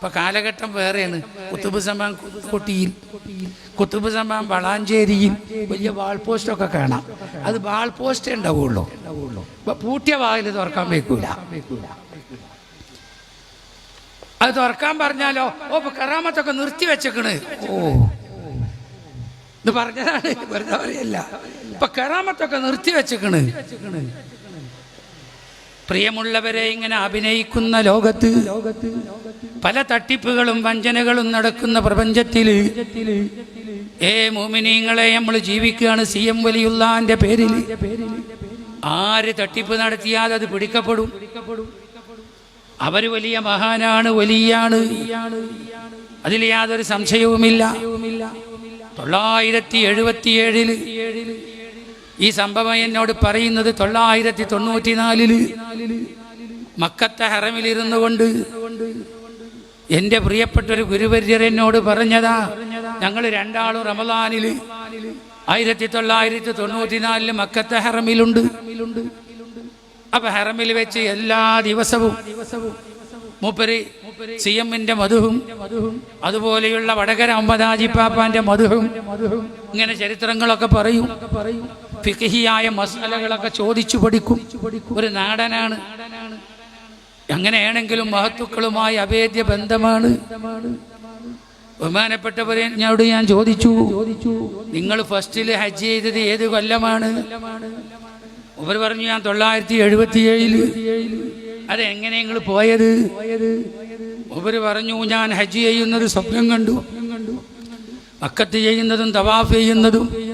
ഇപ്പൊ കാലഘട്ടം വേറെയാണ്. കുത്തുബ് സമാൻ കൊട്ടിയിൽ കുത്തുബ് സമാൻ വളാഞ്ചേരിയിൽ വലിയ വാൾ പോസ്റ്റ് ഒക്കെ കാണാം. അത് വാൾ പോസ്റ്റേ ഉണ്ടാവുള്ളൂ. ഇപ്പൊ പൂട്ടിയ വാതിൽ തുറക്കാൻ വെക്കൂല. അത് തുറക്കാൻ പറഞ്ഞാലോ ഓ ഇപ്പൊ കറാമത്തൊക്കെ നിർത്തി വെച്ചേക്കണ്. ഓ. ഇത് പറഞ്ഞതാണ് വെറുതെ പറയല്ല. ഇപ്പൊ കറാമത്തൊക്കെ നിർത്തി വെച്ചേക്കണ്. പ്രിയമുള്ളവരെ ഇങ്ങനെ അഭിനയിക്കുന്ന ലോകത്ത് പല തട്ടിപ്പുകളും വഞ്ചനകളും നടക്കുന്ന പ്രപഞ്ചത്തിൽ ഏ മോമിനിങ്ങളെ നമ്മൾ ജീവിക്കുകയാണ് സി എം വലിയുള്ളാന്റെ പേരിൽ ആര് തട്ടിപ്പ് നടത്തിയാൽ അത് പിടിക്കപ്പെടും? അവർ വലിയ മഹാനാണ് വലിയാണ്. അതിൽ യാതൊരു സംശയവുമില്ല. തൊള്ളായിരത്തി എഴുപത്തിയേഴിൽ ഈ സംഭവം എന്നോട് പറയുന്നത് തൊള്ളായിരത്തി തൊണ്ണൂറ്റിനാലിൽ മക്കത്തെ ഹറമിലിരുന്നു കൊണ്ട് എന്റെ പ്രിയപ്പെട്ട ഒരു ഗുരുവര്യർ എന്നോട് പറഞ്ഞതാ ഞങ്ങൾ രണ്ടാളും റമദാനിൽ ആയിരത്തി തൊള്ളായിരത്തി തൊണ്ണൂറ്റിനാലിൽ മക്കത്തെ ഹറമിലുണ്ട്. അപ്പൊ ഹറമിൽ വെച്ച് എല്ലാ ദിവസവും മൂപ്പര് സി എമ്മിന്റെ മധുവും അതുപോലെയുള്ള വടകര അമ്പതാജിപ്പാപ്പാന്റെ മധുവും ഇങ്ങനെ ചരിത്രങ്ങളൊക്കെ പറയും. ഫിഖിയായ മസാലകളൊക്കെ ചോദിച്ചു പഠിക്കും. ഒരു നാടനാണ്. അങ്ങനെയാണെങ്കിലും മഹത്തുക്കളുമായി അഭേദ്യ ബന്ധമാണ്. ബഹുമാനപ്പെട്ടവരെ എന്നോട് ഞാൻ ചോദിച്ചു നിങ്ങൾ ഫസ്റ്റിൽ ഹജ്ജ് ചെയ്തത് ഏത് കൊല്ലമാണ്? അവർ പറഞ്ഞു ഞാൻ തൊള്ളായിരത്തി എഴുപത്തി ഏഴിൽ അതെങ്ങനെ നിങ്ങൾ പോയത്? അവർ പറഞ്ഞു ഞാൻ ഹജ്ജ് ചെയ്യുന്നത് സ്വപ്നം കണ്ടു. മക്കത്ത് ചെയ്യുന്നതും തവാഫ് ചെയ്യുന്നതും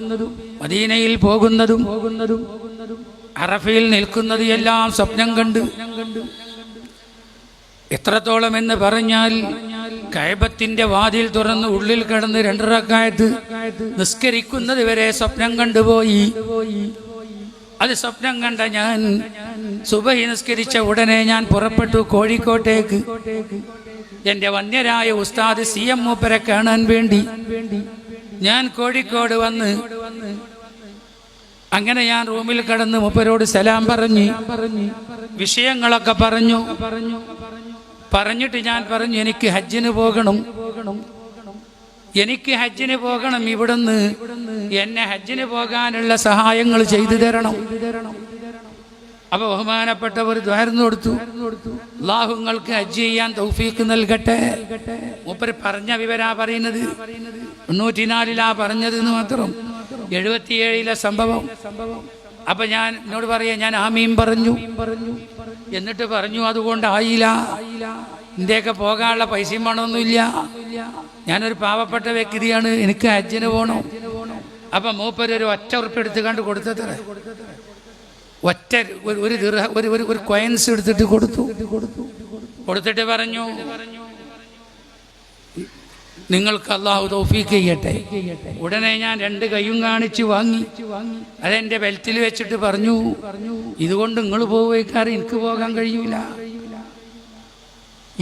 മദീനയിൽ പോകുന്നതും പോകുന്നതും അറഫയിൽ നിൽക്കുന്നത് എല്ലാം സ്വപ്നം കണ്ട് എത്രത്തോളം എന്ന് പറഞ്ഞാൽ കൈബത്തിന്റെ വാതിൽ തുറന്ന് ഉള്ളിൽ കിടന്ന് രണ്ടരക്കായത്ത് നിസ്കരിക്കുന്നത് വരെ സ്വപ്നം കണ്ടുപോയി അത് സ്വപ്നം കണ്ട ഞാൻ സുബഹി നിസ്കരിച്ച ഉടനെ ഞാൻ പുറപ്പെട്ടു കോഴിക്കോട്ടേക്ക്. എന്റെ വന്യരായ ഉസ്താദ് സി എം മൂപ്പരെ കാണാൻ വേണ്ടി ഞാൻ കോഴിക്കോട് വന്ന് അങ്ങനെ ഞാൻ റൂമിൽ കിടന്ന് മൂപ്പരോട് സലാം പറഞ്ഞു. പറഞ്ഞ് വിഷയങ്ങളൊക്കെ പറഞ്ഞു. പറഞ്ഞിട്ട് ഞാൻ പറഞ്ഞു എനിക്ക് ഹജ്ജിന് പോകണം. എനിക്ക് ഹജ്ജിന് പോകണം ഇവിടുന്ന് എന്നെ ഹജ്ജിന് പോകാനുള്ള സഹായങ്ങൾ ചെയ്തു തരണം. അപ്പൊ ബഹുമാനപ്പെട്ടവർ ദ്വാരുന്നു കൊടുത്തു. അള്ളാഹുങ്ങൾക്ക് ഹജ്ജ് ചെയ്യാൻ തൗഫീക്ക് നൽകട്ടെ. മൂപ്പര് പറഞ്ഞ വിവരാ പറയുന്നത്. തൊണ്ണൂറ്റിനാലിലാ പറഞ്ഞത് മാത്രം. എഴുപത്തിയേഴിലെ സംഭവം. അപ്പൊ ഞാൻ എന്നോട് പറയാ ഞാൻ ആമീൻ പറഞ്ഞു പറഞ്ഞു. എന്നിട്ട് പറഞ്ഞു അതുകൊണ്ട് ആയില്ല. ഇന്ത്യയൊക്കെ പോകാനുള്ള പൈസയും പണമൊന്നുമില്ല. ഞാനൊരു പാവപ്പെട്ട വ്യക്തിയാണ്. എനിക്ക് ഹജ്ജിന് പോകണം അപ്പൊ മൂപ്പര് ഒരു ഒറ്റ ഉറുപ്പ് എടുത്ത് കണ്ട് കൊടുത്തത്ര. ഒറ്റ ഒരു ഒരു ഒരു കോയിൻസ് എടുത്തിട്ട് കൊടുത്തു. കൊടുത്തിട്ട് പറഞ്ഞു നിങ്ങൾക്ക് അള്ളാഹു തൗഫീക്ക് ചെയ്യട്ടെ. ഉടനെ ഞാൻ രണ്ട് കൈയും കാണിച്ച് വാങ്ങി. അതെന്റെ ബെൽറ്റിൽ വെച്ചിട്ട് പറഞ്ഞു ഇതുകൊണ്ട് നിങ്ങൾ പോവുകാറ് എനിക്ക് പോകാൻ കഴിയൂല.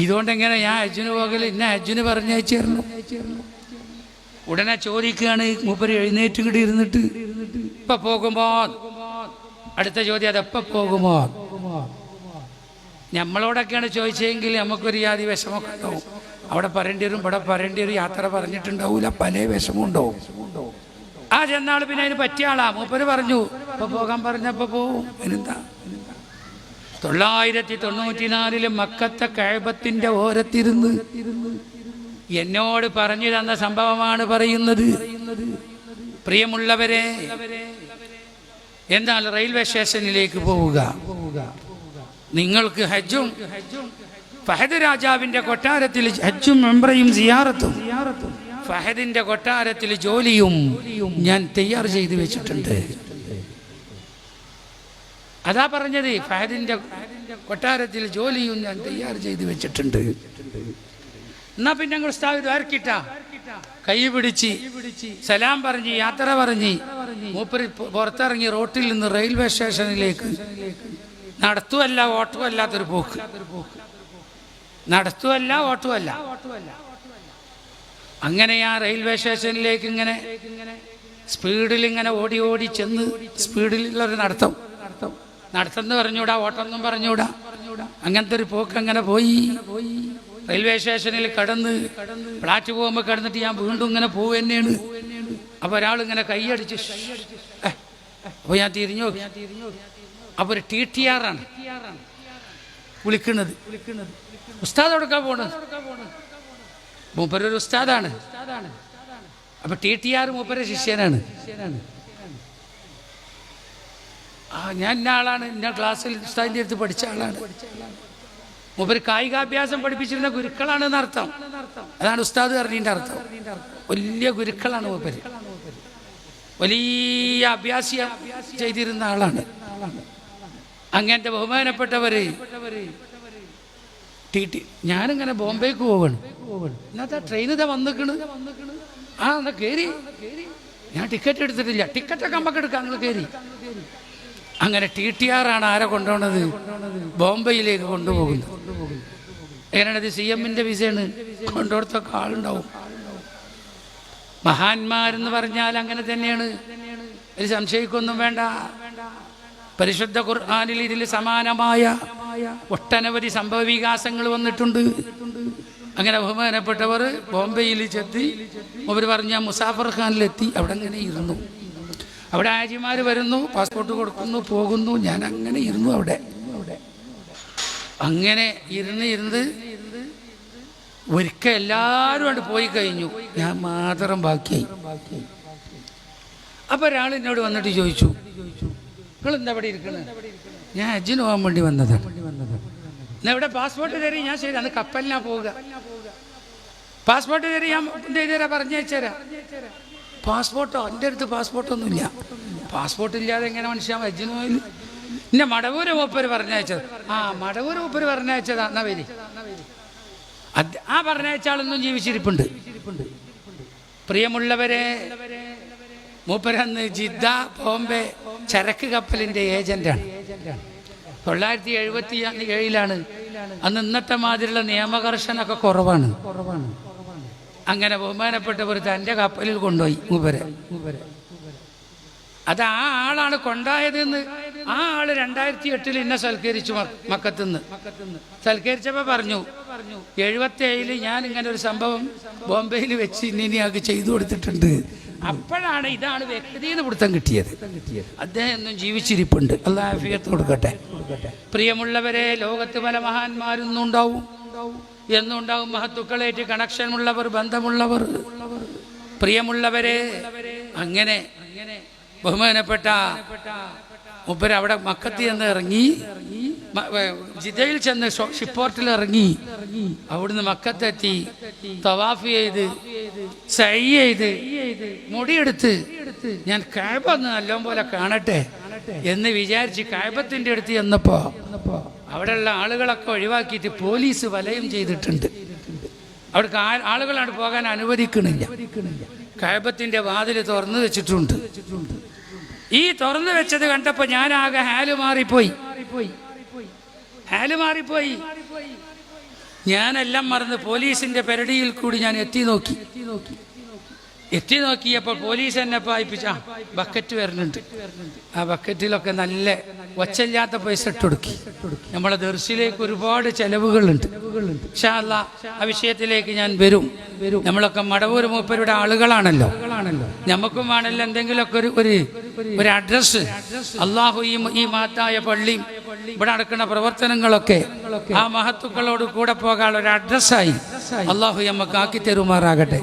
ഇതുകൊണ്ട് എങ്ങനെ ഞാൻ അജുന് പോകൽ? ഇന്ന അജുന് പറഞ്ഞയച്ചേർന്നു ഉടനെ ചോദിക്കുകയാണ് മൂപ്പര് എഴുന്നേറ്റ് കിട്ടി ഇരുന്നിട്ട് ഇപ്പൊ പോകുമ്പോ അടുത്ത ചോദ്യം അതെപ്പ പോകുമോ? നമ്മളോടൊക്കെയാണ് ചോദിച്ചെങ്കിൽ നമുക്കൊരു യാതി വിഷമൊക്കെ ഉണ്ടാവും. അവിടെ പറയേണ്ടി വരും ഇവിടെ പറയേണ്ടി വരും യാത്ര പറഞ്ഞിട്ടുണ്ടാവൂല പല വിഷമം ഉണ്ടാവും ആ ചെന്നാൾ പിന്നെ അതിന് പറ്റിയ ആളാ. മൂപ്പര് പറഞ്ഞു ഇപ്പൊ പോകാൻ പറഞ്ഞപ്പോ പോവും എന്താ തൊള്ളായിരത്തി തൊണ്ണൂറ്റിനാലിൽ മക്കത്തെ കഴബത്തിന്റെ ഓരത്തിരുന്ന് എന്നോട് പറഞ്ഞു തന്ന സംഭവമാണ് പറയുന്നത്. പ്രിയമുള്ളവരെ എന്നാൽ റെയിൽവേ സ്റ്റേഷനിലേക്ക് പോവുക. നിങ്ങൾക്ക് ഹജ്ജും ഫഹദ് രാജാവിന്റെ കൊട്ടാരത്തിൽ ഹജ്ജും മെമ്പ്രയും സിയാറത്തും. ഫഹദിന്റെ കൊട്ടാരത്തിൽ ജോലിയും ഞാൻ തയ്യാർ ചെയ്തു വെച്ചിട്ടുണ്ട്. അതാ പറഞ്ഞത് ഫഹദിന്റെ കൊട്ടാരത്തിൽ ജോലിയും ഞാൻ തയ്യാർ ചെയ്തു വെച്ചിട്ടുണ്ട്. എന്നാ പിന്നെ ഞങ്ങൾ സ്ഥാപിത ആർക്കിട്ട? കൈ പിടിച്ച് സലാം പറഞ്ഞ് യാത്ര പറഞ്ഞ് മൂപ്പര് പുറത്തിറങ്ങി റോട്ടിൽ നിന്ന് റെയിൽവേ സ്റ്റേഷനിലേക്ക് നടത്തുമല്ല ഓട്ടമല്ലാത്തൊരു പോക്ക്. നടത്തുമല്ല ഓട്ടുമല്ല അങ്ങനെ ആ റെയിൽവേ സ്റ്റേഷനിലേക്ക് ഇങ്ങനെ സ്പീഡിൽ ഇങ്ങനെ ഓടി ഓടി ചെന്ന് സ്പീഡിലുള്ളൊരു നടത്തം. നടത്തം എന്ന് പറഞ്ഞൂടാ ഓട്ടം എന്നും പറഞ്ഞൂടാ. അങ്ങനത്തെ ഒരു പോക്ക് അങ്ങനെ പോയി. റെയിൽവേ സ്റ്റേഷനിൽ കടന്ന് പ്ലാറ്റ്ഫോമിൽ കടന്നിട്ട് ഞാൻ വീണ്ടും ഇങ്ങനെ പോവുക തന്നെയാണ് അപ്പോൾ ഒരാൾ ഇങ്ങനെ കൈയടിച്ച് അപ്പോൾ ഞാൻ തിരിഞ്ഞു അപ്പൊ അപ്പോൾ ഒരു ടി ടി ആറാണ് വിളിക്കുന്നത്. ഉസ്താദ് കൊടുക്കാൻ പോണത്. മൂപ്പരൊരു ഉസ്താദാണ്. അപ്പൊ ടി ടി ആർ മൂപ്പര ശിഷ്യനാണ്. ആ ഞാൻ ഇന്ന ആളാണ്. ഇന്ന ക്ലാസ്സിൽ ഉസ്താദിന്റെ അടുത്ത് പഠിച്ച ആളാണ്. മൂപ്പര് കായികാഭ്യാസം പഠിപ്പിച്ചിരുന്ന ഗുരുക്കളാണ് എന്നർത്ഥം അതാണ് ഉസ്താദ് അറിഞ്ഞിന്റെ അർത്ഥം. വലിയ ഗുരുക്കളാണ് മൂപ്പര്. വലിയ അഭ്യാസിയ ചെയ്തിരുന്ന ആളാണ്. അങ്ങനത്തെ ബഹുമാനപ്പെട്ടവര് ഞാനിങ്ങനെ ബോംബേക്ക് പോവാണ്. ഇന്നത്തെ ട്രെയിൻ ഇതാ വന്നിക്കണ്. ആ എന്നാ കയറി ഞാൻ ടിക്കറ്റ് എടുത്തിട്ടില്ല. ടിക്കറ്റൊക്കെ നമുക്ക് എടുക്കാം നിങ്ങൾ കയറി അങ്ങനെ ടി ടി ആറാണ് ആരെ കൊണ്ടുപോണത്? ബോംബെയിലേക്ക് കൊണ്ടുപോകുന്നത്. എങ്ങനെയാണത്? സി എമ്മിന്റെ വിസയാണ്. കൊണ്ടുകൊടുത്തൊക്കെ ആളുണ്ടാവും. മഹാന്മാരെന്ന് പറഞ്ഞാൽ അങ്ങനെ തന്നെയാണ്. ഒരു സംശയിക്കൊന്നും വേണ്ട. പരിശുദ്ധ ഖുർആാനിൽ ഇതിൽ സമാനമായ ഒട്ടനവധി സംഭവ വികാസങ്ങൾ വന്നിട്ടുണ്ട്. അങ്ങനെ ബഹുമാനപ്പെട്ടവർ ബോംബെയിൽ ചെത്തി അവർ പറഞ്ഞ മുസാഫർ ഖാനിലെത്തി അവിടെ അങ്ങനെ ഇരുന്നു. അവിടെ ആജിമാർ വരുന്നു പാസ്പോർട്ട് കൊടുക്കുന്നു പോകുന്നു ഞാൻ അങ്ങനെ ഇരുന്നു അവിടെ. അങ്ങനെ ഇരുന്ന് ഇരുന്ന് ഒരിക്കൽ എല്ലാവരും അവിടെ പോയി കഴിഞ്ഞു. ഞാൻ മാത്രം ബാക്കിയായി. അപ്പൊ ഒരാൾ എന്നോട് വന്നിട്ട് ചോദിച്ചു നിങ്ങൾ എന്താ ഇവിടെ ഇരിക്കുന്നത് ഞാൻ ഹജ്ജിന് പോകാൻ വേണ്ടി വന്നതാണ് എവിടെ ഇവിടെ പാസ്പോർട്ട് തരി ഞാൻ ശരി അന്ന് കപ്പലിനാ പോവുക. പാസ്പോർട്ട് തരി ഞാൻ എന്ത് ചെയ്തുതരാ പറഞ്ഞു വെച്ചുതരാം പാസ്പോർട്ടോ? എന്റെ അടുത്ത് പാസ്പോർട്ടൊന്നുമില്ല. പാസ്പോർട്ട് ഇല്ലാതെ എങ്ങനെ മനുഷ്യ ഹജ്ജിന് പോയില്ല എന്നെ മടവൂര് മൂപ്പര് പറഞ്ഞയച്ചത്. ആ മടവൂര് മൂപ്പര് പറഞ്ഞയച്ചതാ. എന്നാ വരി. ആ പറഞ്ഞയച്ചാളൊന്നും ജീവിച്ചിരിപ്പുണ്ട്. പ്രിയമുള്ളവരെ. മൂപ്പരന്ന് ജിദ്ദ ബോംബെ ചരക്ക് കപ്പലിന്റെ ഏജന്റാണ്. തൊള്ളായിരത്തി എഴുപത്തി ഏഴിലാണ് അന്ന് ഇന്നത്തെ മാതിരിയുള്ള നിയമകർഷനൊക്കെ കുറവാണ്. അങ്ങനെ ബഹുമാനപ്പെട്ടവർ തന്റെ കപ്പലിൽ കൊണ്ടുപോയി മൂപ്പരെ. അത് ആ ആളാണ് കൊണ്ടായതെന്ന് ആ ആൾ രണ്ടായിരത്തി എട്ടിൽ എന്നെ സൽക്കരിച്ചു മക്കത്തുനിന്ന്. സൽക്കരിച്ചപ്പോ പറഞ്ഞു എഴുപത്തി ഏഴിൽ ഞാൻ ഇങ്ങനെ ഒരു സംഭവം ബോംബെയിൽ വെച്ച് ഇനി ഇന്നിയാൾക്ക് ചെയ്തു കൊടുത്തിട്ടുണ്ട്. അപ്പോഴാണ് ഇതാണ് വ്യക്തിന്ന് പിടുത്തം കിട്ടിയത്. അദ്ദേഹം എന്നും ജീവിച്ചിരിപ്പുണ്ട്. അല്ലാഫിയത്ത് കൊടുക്കട്ടെ. പ്രിയമുള്ളവരെ ലോകത്ത് പല മഹാന്മാരൊന്നും ഉണ്ടാവും എന്നുണ്ടാവും മഹത്തുക്കളേറ്റ് കണക്ഷൻ ഉള്ളവർ ബന്ധമുള്ളവർ. പ്രിയമുള്ളവരെ അങ്ങനെ ബഹുമാനപ്പെട്ട മുപ്പര് അവിടെ മക്കത്തി എന്ന് ഇറങ്ങി. ജിദ്ദയിൽ ചെന്ന് ഷിപ്പോർട്ടിൽ ഇറങ്ങി അവിടുന്ന് മക്കത്തെത്തി തവാഫ് ചെയ്ത് സൈ ചെയ്ത് മുടിയെടുത്ത് ഞാൻ കായബ ഒന്ന് നല്ലോണം കാണട്ടെ എന്ന് വിചാരിച്ച് കായബത്തിന്റെ അടുത്ത് ചെന്നപ്പോ അവിടെയുള്ള ആളുകളൊക്കെ ഒഴിവാക്കിയിട്ട് പോലീസ് വലയം ചെയ്തിട്ടുണ്ട്. അവിടെ ആളുകളാണ് പോകാൻ അനുവദിക്കണില്ല. കഴബത്തിന്റെ വാതിൽ തുറന്നു വെച്ചിട്ടുണ്ട്. ഈ തുറന്നു വെച്ചത് കണ്ടപ്പോ ഞാൻ ആകെ ഹാൽ മാറിപ്പോയി. ഹാൽ മാറിപ്പോയി. ഞാനെല്ലാം മറന്ന് പോലീസിന്റെ പെരടിയിൽ കൂടി ഞാൻ എത്തി നോക്കി. എത്തി നോക്കിയപ്പോൾ പോലീസ് എന്നെ പായിപ്പിച്ച ബക്കറ്റ് വരുന്നുണ്ട് ആ ബക്കറ്റിലൊക്കെ നല്ല ഒച്ചയില്ലാത്ത പൈസ ഇട്ടുകൊടുക്കി നമ്മളെ ദർശിലേക്ക് ഒരുപാട് ചെലവുകളുണ്ട്. അല്ലാ, ആ വിഷയത്തിലേക്ക് ഞാൻ വരും. നമ്മളൊക്കെ മടവൂർ മൂപ്പരുടെ ആളുകളാണല്ലോ. നമുക്കും വേണമല്ലോ എന്തെങ്കിലുമൊക്കെ ഒരു ഒരു ഒരു അഡ്രസ്സ്. അള്ളാഹു ഈ ഈ മഹത്തായ പള്ളി ഇവിടെ നടക്കുന്ന പ്രവർത്തനങ്ങളൊക്കെ ആ മഹത്തുക്കളോട് കൂടെ പോകാനുള്ള ഒരു അഡ്രസ്സായി അള്ളാഹു നമുക്ക് ആക്കി തരുമാറാകട്ടെ.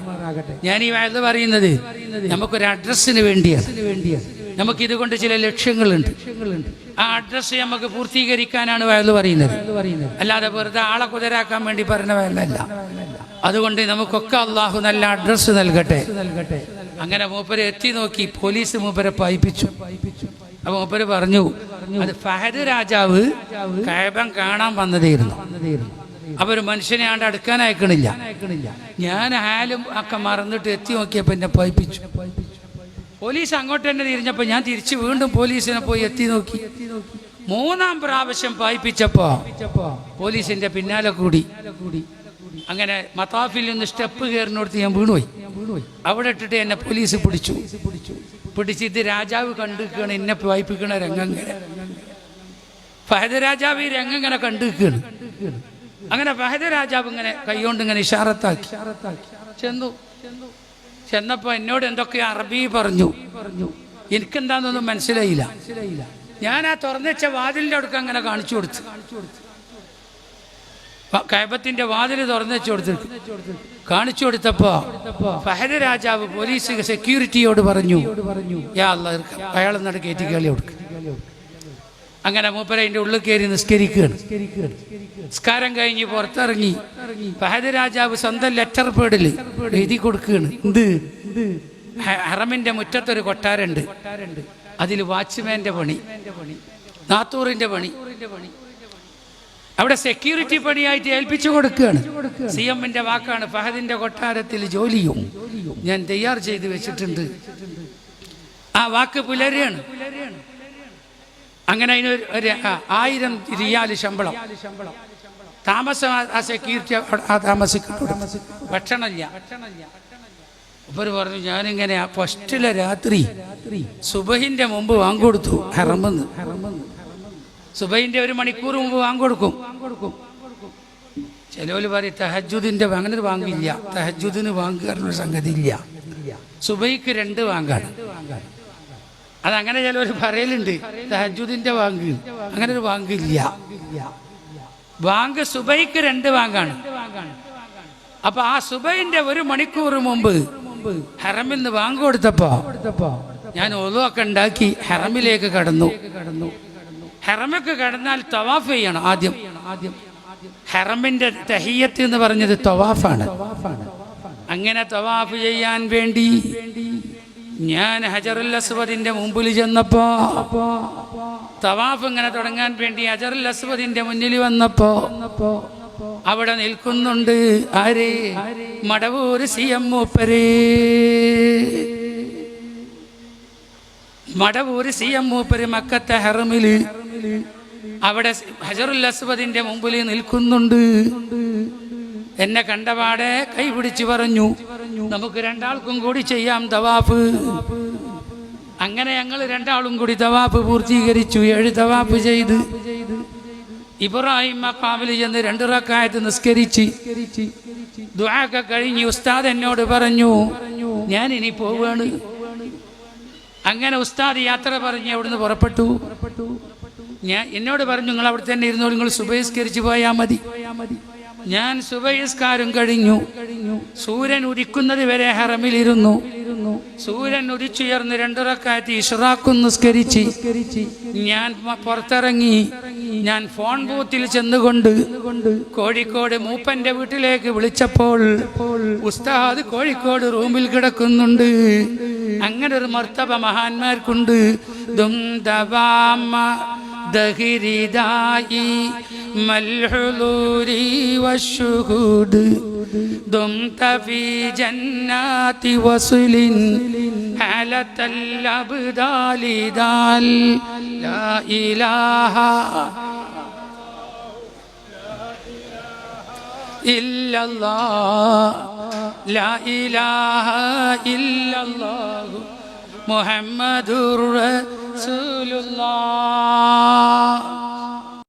ഞാൻ ഈ വയത് പറയുന്നത് നമുക്കൊരു അഡ്രസ്സിന് വേണ്ടിയാണ്. നമുക്ക് ഇതുകൊണ്ട് ചില ലക്ഷ്യങ്ങളുണ്ട്. ആ അഡ്രസ്സ് നമുക്ക് പൂർത്തീകരിക്കാനാണ് വയൽ പറയുന്നത്. അല്ലാതെ വെറുതെ ആളെ കുതിരാക്കാൻ വേണ്ടി പറഞ്ഞ വയലല്ല. അതുകൊണ്ട് നമുക്കൊക്കെ അള്ളാഹു നല്ല അഡ്രസ്സ് നൽകട്ടെ. അങ്ങനെ മൂപ്പരെ എത്തി നോക്കി പോലീസ് മൂപ്പരെ പായിപ്പിച്ചു. അപ്പൊ മൂപ്പര് പറഞ്ഞു അത് ഫഹദ് രാജാവ് കേബം കാണാൻ വന്നതായിരുന്നു. അപ്പൊ ഒരു മനുഷ്യനെ ആണ്ട് അടുക്കാൻ അയക്കണില്ല. ഞാൻ ഹാലും ഒക്കെ മറന്നിട്ട് എത്തി നോക്കിയപ്പോ എന്നെ പായിപ്പിച്ചു. പോലീസ് അങ്ങോട്ട് തന്നെ തിരിഞ്ഞപ്പോ ഞാൻ തിരിച്ച് വീണ്ടും പോലീസിനെ പോയി എത്തി നോക്കി. മൂന്നാം പ്രാവശ്യം പായിപ്പിച്ചപ്പോ പോലീസിന്റെ പിന്നാലെ കൂടി. അങ്ങനെ മതാഫിൽ നിന്ന് സ്റ്റെപ്പ് കയറിനോടത്ത് ഞാൻ വീണുപോയി. അവിടെ ഇട്ടിട്ട് എന്നെ പോലീസ് പിടിച്ചു. പിടിച്ചിട്ട് രാജാവ് കണ്ടിരിക്കുകയാണ് എന്നെ വായിപ്പിക്കണ രംഗം ഫഹദ് രാജാവ് ഈ രംഗം ഇങ്ങനെ കണ്ടിരിക്കുകയാണ്. അങ്ങനെ ഫഹദ് രാജാവ് ഇങ്ങനെ കൈകൊണ്ട് ഇങ്ങനെ ഇഷാറത്താക്കി. ചെന്നു. ചെന്നപ്പോ എന്നോട് എന്തൊക്കെ അറബി പറഞ്ഞു? പറഞ്ഞു എനിക്കെന്താന്നൊന്നും മനസ്സിലായില്ല. മനസ്സിലായില്ല ഞാൻ ആ തുറന്നുവെച്ച വാതിലിന്റെ അടുക്ക അങ്ങനെ കാണിച്ചു കൊടുത്തു. കാണിച്ചു കൊടുത്തു കയബത്തിന്റെ വാതിൽ തുറന്നു വെച്ചു കൊടുത്തു. കാണിച്ചു കൊടുത്തപ്പോ ഫഹദ് രാജാവ് പോലീസ് സെക്യൂരിറ്റിയോട് പറഞ്ഞു യാ അല്ലാ, അയാൾ നടക്കേറ്റി കേളി കൊടുക്കും അങ്ങനെ മൂപ്പര അതിന്റെ ഉള്ളിൽ കയറി നിസ്കരിക്കുകയാണ്. നിസ്കാരം കഴിഞ്ഞ് പുറത്തിറങ്ങി. ഫഹദ് രാജാവ് സ്വന്തം ലെറ്റർ പേഡിൽ എഴുതി കൊടുക്കുകയാണ്. എന്ത്? ഹറമിന്റെ മുറ്റത്തൊരു കൊട്ടാരുണ്ട് അതിൽ വാച്ച്മാന്റെ പണി നാത്തൂറിന്റെ പണി. അവിടെ സെക്യൂരിറ്റി പണിയായിട്ട് ഏൽപ്പിച്ചു കൊടുക്കുകയാണ്. സി എമ്മിന്റെ വാക്കാണ് ഫഹദിന്റെ കൊട്ടാരത്തിൽ ജോലിയും ഞാൻ തയ്യാർ ചെയ്ത് വെച്ചിട്ടുണ്ട്. ആ വാക്ക് പുലരുകയാണ്. അങ്ങനെ അതിന് ഒരു- ആയിരം തിരിയാൽ ശമ്പളം. താമസം ആ- സെക്യൂരിറ്റി ആ താമസിക്കും ഭക്ഷണമില്ല. ഇവർ പറഞ്ഞു ഞാനിങ്ങനെ ആ ഫസ്റ്റിലെ രാത്രി സുബഹിന്റെ മുമ്പ് വാങ്ങിക്കൊടുത്തു ഹെറമ്പെന്ന് സുബഹിന്റെ ഒരു മണിക്കൂർ മുമ്പ് വാങ്ങിക്കൊടുക്കും. ചിലവര് പറയും തഹജുദിന്റെ അങ്ങനെ വാങ്ങില്ല. തഹജുദിന് വാങ്ങുക സംഗതി ഇല്ല സുബൈക്ക് രണ്ട് വാങ്ങാണ്. അതങ്ങനെ ചിലവർ പറയലുണ്ട്. തഹജുദിന്റെ വാങ്ക് അങ്ങനെ ഒരു വാങ്ക് ഇല്ല വാങ്ക് സുബൈക്ക് രണ്ട് വാങ്കാണ് അപ്പൊ ആ സുബൈന്റെ ഒരു മണിക്കൂർ മുമ്പ് ഹറമിൽ നിന്ന് വാങ്ക് കൊടുത്തപ്പോ ഞാൻ ഒലുവൊക്കെ ഉണ്ടാക്കി ഹറമിലേക്ക് കടന്നു. ഹറമൊക്കെ കടന്നാൽ തവാഫ് ചെയ്യണം ആദ്യം ആദ്യം. ഹറമിന്റെ തഹിയത്ത് എന്ന് പറഞ്ഞത് തവാഫാണ്. അങ്ങനെ തവാഫ് ചെയ്യാൻ വേണ്ടി ഞാൻ ഹജറുൽ അസ്വദിന്റെ മുമ്പിൽ ചെന്നപ്പോ തവാഫ് ഇങ്ങനെ തുടങ്ങാൻ വേണ്ടി ഹജറുൽ അസ്വദിന്റെ മുന്നിൽ വന്നപ്പോ അവിടെ നിൽക്കുന്നുണ്ട്. ആരേ? മടവൂർ സി എം മൂപ്പരേ. മടവൂര് സി എം മൂപ്പര് മക്കത്തെ ഹെറമിൽ അവിടെ ഹജറുൽ അസ്വദിന്റെ മുമ്പിൽ നിൽക്കുന്നുണ്ട്. എന്നെ കണ്ടപാടെ കൈപിടിച്ച് പറഞ്ഞു നമുക്ക് രണ്ടാൾക്കും കൂടി ചെയ്യാം തവാഫ്. അങ്ങനെ ഞങ്ങൾ രണ്ടാളും കൂടി തവാഫ് പൂർത്തീകരിച്ചു ഏഴ് തവാഫ് ചെയ്ത്. ഇബ്രാഹിം മക്കാമിൽ ചെന്ന് രണ്ട് റക്കായത്ത് നിസ്കരിച്ച് ദുആക്കെ കഴിഞ്ഞ് ഉസ്താദ് എന്നോട് പറഞ്ഞു ഞാൻ ഇനി പോവാണ്. അങ്ങനെ ഉസ്താദ് യാത്ര പറഞ്ഞ് അവിടുന്ന് പുറപ്പെട്ടു. ഞാൻ എന്നോട് പറഞ്ഞു നിങ്ങൾ അവിടെ തന്നെ ഇരുന്നോ നിങ്ങൾ സുബഹിസ്കരിച്ച് പോയാൽ മതി. ഞാൻ സുബയസ്കാരം കഴിഞ്ഞു. സൂര്യൻ ഉദിക്കുന്നത് വരെ ഹറമിലിരുന്നു. സൂര്യൻ ഉദിച്ചുയർന്ന് രണ്ടുറക്കാറ്റി ഇഷറാക്കും നിസ്കരിച്ച്. ഞാൻ പുറത്തിറങ്ങി. ഞാൻ ഫോൺ ബൂത്തിൽ ചെന്നുകൊണ്ട് കോഴിക്കോട് മൂപ്പന്റെ വീട്ടിലേക്ക് വിളിച്ചപ്പോൾ ഉസ്താദ് കോഴിക്കോട് റൂമിൽ കിടക്കുന്നുണ്ട്. അങ്ങനെ ഒരു മർത്തബ മഹാന്മാർക്കുണ്ട്. ദും دهردائي ما الحلول والشهود دمت في جنات وصل على الأبدال دال لا إله إلا الله لا إله إلا الله മുഹമ്മദുർ റസൂലുള്ളാഹ്